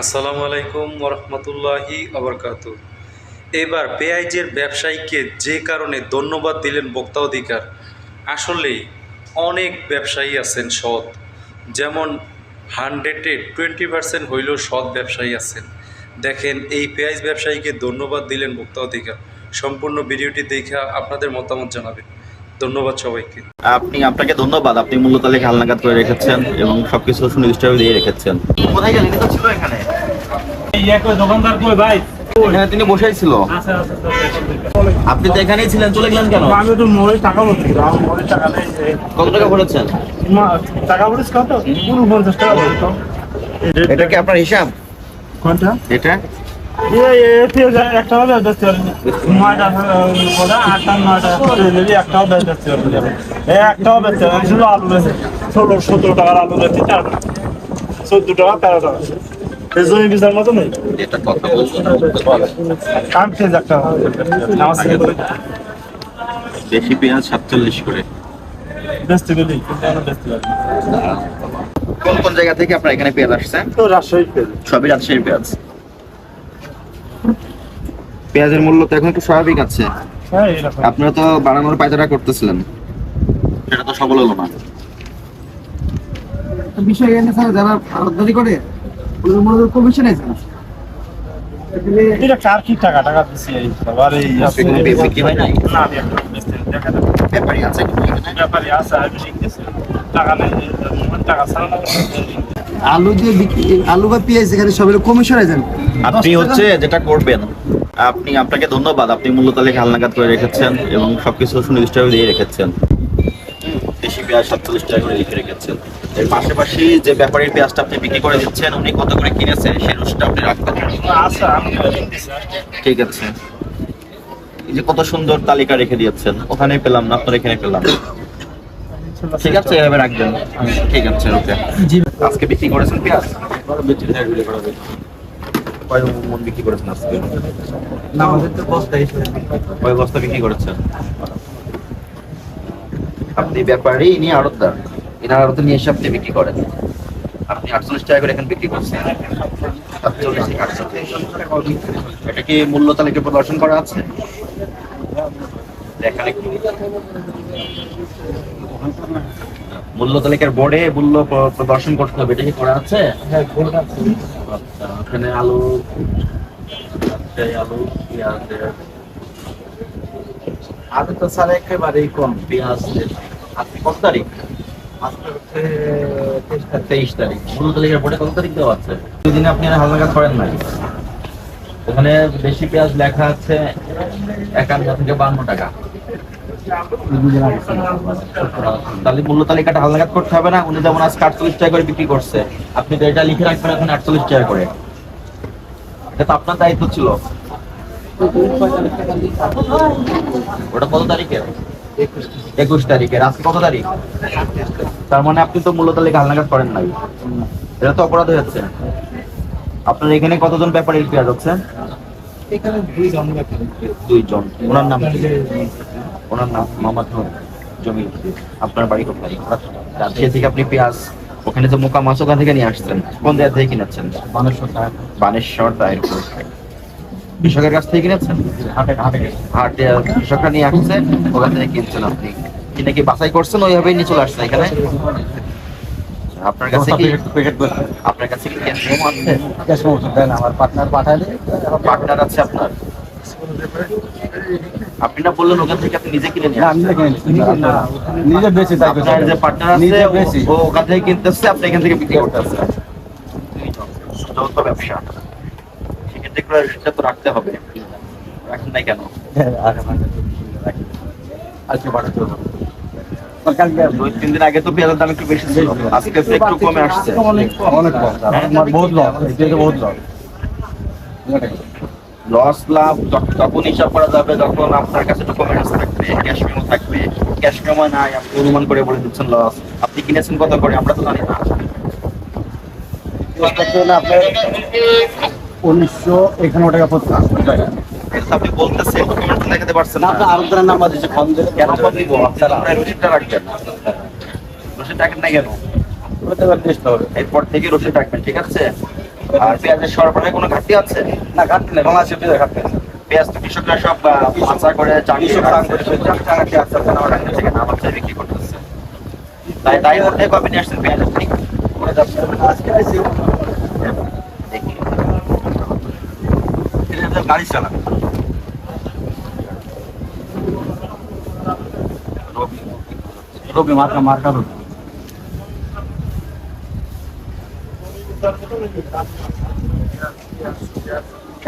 আসসালামু আলাইকুম ওরহমতুল্লাহি আবরকাত। এবার পেঁয়াজের ব্যবসায়ীকে যে কারণে ধন্যবাদ দিলেন বক্তা অধিকার আসলে অনেক ব্যবসায়ী আছেন সৎ। যেমন হান্ড্রেডে টোয়েন্টি পার্সেন্ট হইলেও সৎ ব্যবসায়ী আছেন। দেখেন, এই পেঁয়াজ ব্যবসায়ীকে ধন্যবাদ দিলেন বক্তা অধিকার। সম্পূর্ণ ভিডিওটি দেখে আপনাদের মতামত জানাবেন। ধন্যবাদ সবাইকে। আপনি আপনাকে ধন্যবাদ। আপনি মূল্য তালিকা হালনাগাদ করে রেখেছেন এবং সবকিছু সুনির্দিষ্টভাবে দিয়ে রেখেছেন। কোথায় গেলেন? তো ছিল এখানে। এই এক দোকানদার কই ভাই? এখানে তিনি বসেই ছিল। আচ্ছা আচ্ছা আপনি তো এখানেই ছিলেন চলে গেলেন কেন? আমি একটু মোড়ে টাকা মোড়ে নেই কত টাকা ভরেছেন? টাকা বলিস কত? টাকা এটা কি আপনার হিসাব? কোনটা? এটা? এই এতে একটা হবে বেচতে পারিনি। নয়টা আটটা নয়টা একটাও বেচতে পারিনি একটাও বেচতে পারিনি শুধু আলু বেচে ষোলো সতেরো টাকার আলু বেচে চার চোদ্দ টাকা তেরো টাকা। এই জমি বিচার মতো নেই? এটা কথা বলছেন কাম খেয়ে একটা। বেশি পেঁয়াজ সাতচল্লিশ করে। বেচতে বেচতে কোন কোন জায়গা থেকে আপনার এখানে পেঁয়াজ আসছেন? তো রাজশাহী পেয়ে সবই রাজশাহীর পেঁয়াজ। পেঁয়াজের মূল্য তো এখন একটু স্বাভাবিক আছে। হ্যাঁ আপনারা তো বাড়ানোর পায়তারা করতেছিলেন। সেটা তো সফল হলো না। বিষয় এখানে স্যার যারা আবদারি করে ওদের কমিশন আছে এটা কার কি টাকা টাকা দিছি এই সবার এই বিক্রি হয় নাই? না আমি এখন বেচতে দেখা যাবে আছে কিন্তু আছে আমি লিখতেছি। টাকা নেই টাকা ছাড়া না আলু দিয়ে বিক্রি আলু বা পেঁয়াজ এখানে সবাই কমিশন আছে আপনি হচ্ছে যেটা করবেন আপনি আপনাকে ধন্যবাদ। আপনি মূল্য তালিকা হালনাগাদ করে রেখেছেন এবং সবকিছু সুনির্দিষ্টভাবে দিয়ে রেখেছেন। দেশি পেঁয়াজ সাতচল্লিশ টাকা করে লিখে রেখেছেন। এর পাশাপাশি যে ব্যাপারীর পেঁয়াজটা আপনি বিক্রি করে দিচ্ছেন উনি কত করে কিনেছেন সেই রুশটা আপনি রাখবেন আচ্ছা ঠিক আছে। এই যে কত সুন্দর তালিকা রেখে দিয়েছেন। ওখানে পেলাম না আপনার এখানে পেলাম। ঠিক আছে এভাবে রাখবেন। ঠিক আছে ওকে। আজকে বিক্রি করেছেন পেঁয়াজ? কয় মন বিক্রি করেছেন আজকে? না আমাদের তো বস্তা হিসেবে কয় বস্তা বিক্রি করেছেন? আপনি ব্যাপারে ইনি আড়তদার। আড়তে নিয়ে এসে আপনি বিক্রি করেন। আপনি আটচল্লিশ টাকা করে এখন বিক্রি করছেন। আটচল্লিশ এটা কি মূল্য তালিকা প্রদর্শন করা আছে? দেখান একটু। মূল্য তালিকার বোর্ডে মূল্য প্রদর্শন করতে হবে। এটা কি করা আছে? হ্যাঁ আচ্ছা ওখানে আলু আচ্ছা, আলু পেঁয়াজ আলু তো স্যার একেবারেই কম। পেঁয়াজ আজকে কত তারিখ? আজকে হচ্ছে তেইশ তারিখ। বোর্ডে কত তারিখ দেওয়া আছে? দুই দিনে আপনি করেন নাই। ওখানে বেশি পেঁয়াজ লেখা আছে একান্ন থেকে বান্ন টাকা। তাহলে মূল্য তালিকাটা হালনাগাদ করতে হবে না। উনি যেমন আজকে আটচল্লিশ টাকা করে বিক্রি করছে আপনি তো এটা লিখে রাখবেন এখন আটচল্লিশ টাকা করে। এটা তো আপনার দায়িত্ব ছিল। ওটা কত তারিখে? একুশ তারিখের আজকে কত তারিখ? তার মানে আপনি তো মূল্য তালিকা হালনাগাদ করেন নাই। এটা তো অপরাধ হয়েছে আপনার এখানে কতজন ব্যাপারী পেঁয়াজ হচ্ছে? এখানে দুই জন ব্যাপারী। দুইজন। ওনার নাম ওনার নাম মোহাম্মদ নূর জমির আপনার বাড়ি কোথায়? সে থেকে আপনি পেঁয়াজ ওখানে যে মোকা মাছ ওখান থেকে নিয়ে আসছেন। কোন জায়গা থেকে কিনেছেন? বানেশ্বর বানেশ্বর দায়েরপুর কৃষকের কাছ থেকে কিনেছেন? হাটে হাটে হাটে কৃষকরা নিয়ে আসছে ওখান থেকে কিনছেন আপনি। কিনে কি বাছাই করছেন? ওইভাবেই নিয়ে চলে আসছেন এখানে? আপনার কাছে কি আপনার কাছে কি ক্যাশ মেমো আছে? আমার পার্টনার পাঠালে পার্টনার আছে আপনার? আপনি না বললেন ওখান থেকে আপনি নিজে কিনে নিয়ে আমি আসছেন। নিজে বেঁচে আপনার যে পার্টনার আছে বেশি। ও ওখান থেকে কিনতেছে আপনি এখান থেকে বিক্রি করতেছে যৌথ ব্যবসা। সেক্ষেত্রে তো রাখতে হবে। রাখেন নাই কেন? আজকে পাঠাতে হবে। দুই তিন দিন আগে তো পেঁয়াজের দাম একটু বেশি ছিল। আজকে একটু কমে আসছে। অনেক কম। অনেক কম। আমার বহুত লস। এটা বহুত লস। লস লাভ তখন হিসাব করা যাবে যখন আপনার কাছে ডকুমেন্টস থাকবে ক্যাশ মেমো থাকবে ক্যাশ মেমো নাই আপনি অনুমান করে বলে দিচ্ছেন লস আপনি কিনেছেন কত করে? আমরা তো জানি না। আপনার উনিশশো একান্ন টাকা পড়ছে আপনি বলতেছেন ডকুমেন্টস দেখাতে পারছেন না। আপনার আরও নাম্বার দিচ্ছে ফোন দিলে কেন দিব। আপনারা রসিদটা রাখবেন। রসিদ রাখেন না কেন? চেষ্টা হবে। এরপর থেকে রসিদ রাখবেন ঠিক আছে? আর পেঁয়াজের সরবরাহে কোনো ঘাটতি আছে? না ঘাটতি নেই বাংলাদেশের পেঁয়াজ ঘাটতি নেই। পেঁয়াজ তো কৃষকরা সব করে চাকরি আছে থেকে নামাজ চাই বিক্রি করতেছে। তাই তাই মধ্যে কবে নিয়ে আসছেন পেঁয়াজ আপনি? গাড়ি চালান রবি মার্কা মার্কা রবি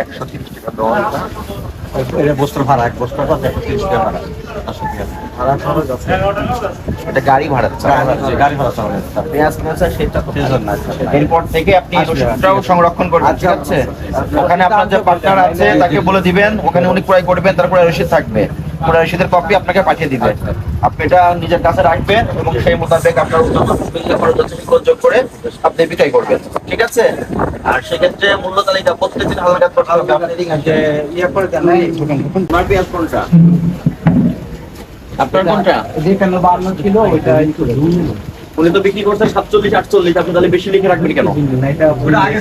একশো তিরিশ টাকা দেওয়া এটা বস্ত্র ভাড়া এক বস্ত্র কত একশো তিরিশ টাকা ভাড়া। আটশো ভাড়া খরচ আছে। এটা গাড়ি ভাড়া গাড়ি- গাড়ি ভাড়া পেঁয়াজ কিনেছে সেটা জন্য আচ্ছা। এরপর থেকে আপনি সংরক্ষণ করবেন ঠিক আছে? ওখানে আপনার যে পার্টনার আছে তাকে বলে দিবেন ওখানে উনি ক্রয় করবেন তারপরে রসিদ থাকবে। রসিদের কপি আপনাকে পাঠিয়ে দিবে। আপনি এটা নিজের কাছে রাখবেন এবং সেই মোতাবেক আপনার যোগ করে আপনি বিক্রয় করবেন। ঠিক আছে? আর সেক্ষেত্রে মূল্য তালিকা হালকা করতে হবে। আসেন। ইয়ে করে আপনার কোনটা আপনার কোনটা? যেখানে বান্ন ছিল ওইটা উনি তো বিক্রি করছেন সাতচল্লিশ আটচল্লিশ আপনি তাহলে বেশি লিখে রাখবেন কেন? এটা আগে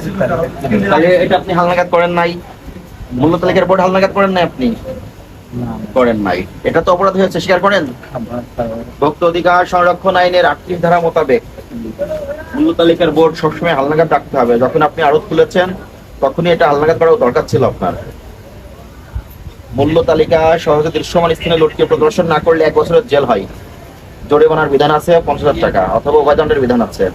তাহলে এটা আপনি হালনাগাদ করেন নাই। মূল্য তালিকার বোর্ড হালনাগাদ করেন নাই আপনি? করেন নাই। এটা তো অপরাধ হয়েছে, স্বীকার করেন? ভোক্ত অধিকার সংরক্ষণ আইনের আটত্রিশ ধারা মোতাবেক মূল্য তালিকার বোর্ড সবসময় হালনাগাদ রাখতে হবে। যখন আপনি আড়ত খুলেছেন, তখনই এটা হালনাগাদ করার দরকার ছিল আপনার। মূল্য তালিকা সহজে দৃশ্যমান স্থানে লটকে প্রদর্শন না করলে এক বছরের জেল হয়। জরিমানার বিধান আছে পঞ্চাশ হাজার টাকা, অথবা উভয়দণ্ডের বিধান আছে।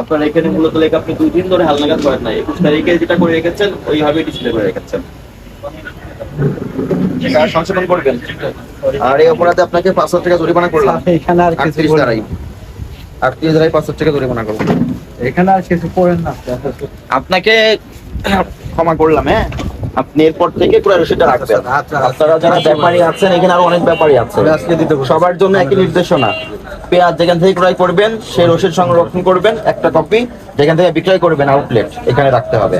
আপনার এখানে মূল্য তালিকা আপনি দুই দিন ধরে হালনাগাদ করেন নাই। একুশ তারিখে যেটা করে রেখেছেন ওইভাবে ডিসপ্লে করে রেখেছেন। সংশোধন করবেন। আর এই অপরাধে আপনাকে পাঁচ হাজার টাকা জরিমানা করলাম। এখানে আর আটত্রিশ করেন আটত্রিশ ধারাই পাঁচ হাজার টাকা জরিমানা করলাম। এখানে আর কিছু করেন না। আপনাকে ক্ষমা করলাম হ্যাঁ? আপনি এরপর থেকে রসিদটা রাখবেন। আচ্ছা, আপনারা যারা ব্যাপারী আছেন এখানে আরও অনেক ব্যাপারী আছে। সবার জন্য একই নির্দেশনা। পেঁয়াজ যেখান থেকে ক্রয় করবেন সেই রসিদ সংরক্ষণ করবেন একটা কপি যেখান থেকে বিক্রয় করবেন আউটলেট এখানে রাখতে হবে।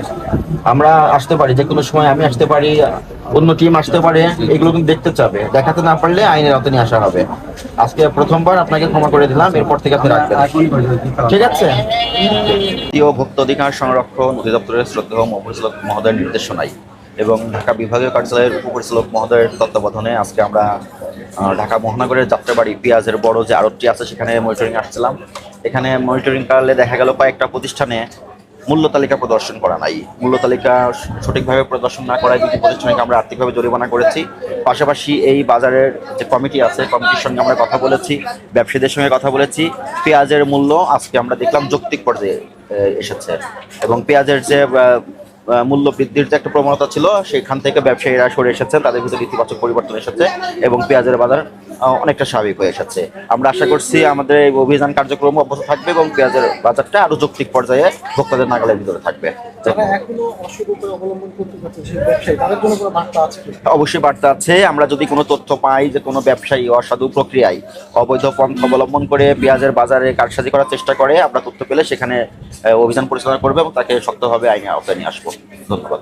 আমরা আসতে পারি যে কোনো সময় আমি আসতে পারি অন্য টিম আসতে পারে এগুলো কিন্তু দেখতে চাবে। দেখাতে না পারলে আইনের আওতায় নিয়ে আসা হবে। আজকে প্রথমবার আপনাকে ক্ষমা করে দিলাম এরপর থেকে আপনি রাখবেন। ঠিক আছে? ভোক্ত অধিকার সংরক্ষণ অধিদপ্তরের শ্রদ্ধেয় মহাপরিচালক মহোদয়ের নির্দেশনায়। এবং ঢাকা বিভাগীয় কার্যালয়ের উপপরিচালক মহোদয়ের তত্ত্বাবধানে আজকে আমরা ঢাকা মহানগরের যাত্রাবাড়ি পেঁয়াজের বড় যে আড়তটি আছে, সেখানে মনিটরিং আসছিলাম। এখানে মনিটরিং কালে দেখা গেল কয়েকটা প্রতিষ্ঠানে মূল্য তালিকা প্রদর্শন করা নাই। মূল্য তালিকা সঠিকভাবে প্রদর্শন না করায় দুটি প্রতিষ্ঠানকে আমরা আর্থিকভাবে জরিমানা করেছি। পাশাপাশি এই বাজারের যে কমিটি আছে, কমিটির সঙ্গে আমরা কথা বলেছি, ব্যবসায়ীদের সঙ্গে কথা বলেছি। পেঁয়াজের মূল্য আজকে আমরা দেখলাম যৌক্তিক পর্যায়ে এসেছে। এবং পেঁয়াজের যে মূল্য বৃদ্ধির যে একটা প্রবণতা ছিল সেখান থেকে ব্যবসায়ীরা সরে এসেছে তাদের ভিতরে ইতিবাচক পরিবর্তন এসেছে এবং পেঁয়াজের বাজার অনেকটা স্বাভাবিক হয়ে এসেছে। আমরা আশা করছি আমাদের এই অভিযান কার্যক্রম অব্যাহত থাকবে এবং পেঁয়াজের বাজারটা আরও যৌক্তিক পর্যায়ে ভোক্তাদের নাগালের ভিতরে থাকবে? অবশ্যই বার্তা আছে। আমরা যদি কোনো তথ্য পাই যে কোনো ব্যবসায়ী অসাধু প্রক্রিয়ায় অবৈধ পন্থা অবলম্বন করে পেঁয়াজের বাজারে কারসাজি করার চেষ্টা করে আমরা তথ্য পেলে সেখানে অভিযান পরিচালনা করবে এবং তাকে শক্তভাবে আইনে আওতায় নিয়ে আসব। ধন্যবাদ।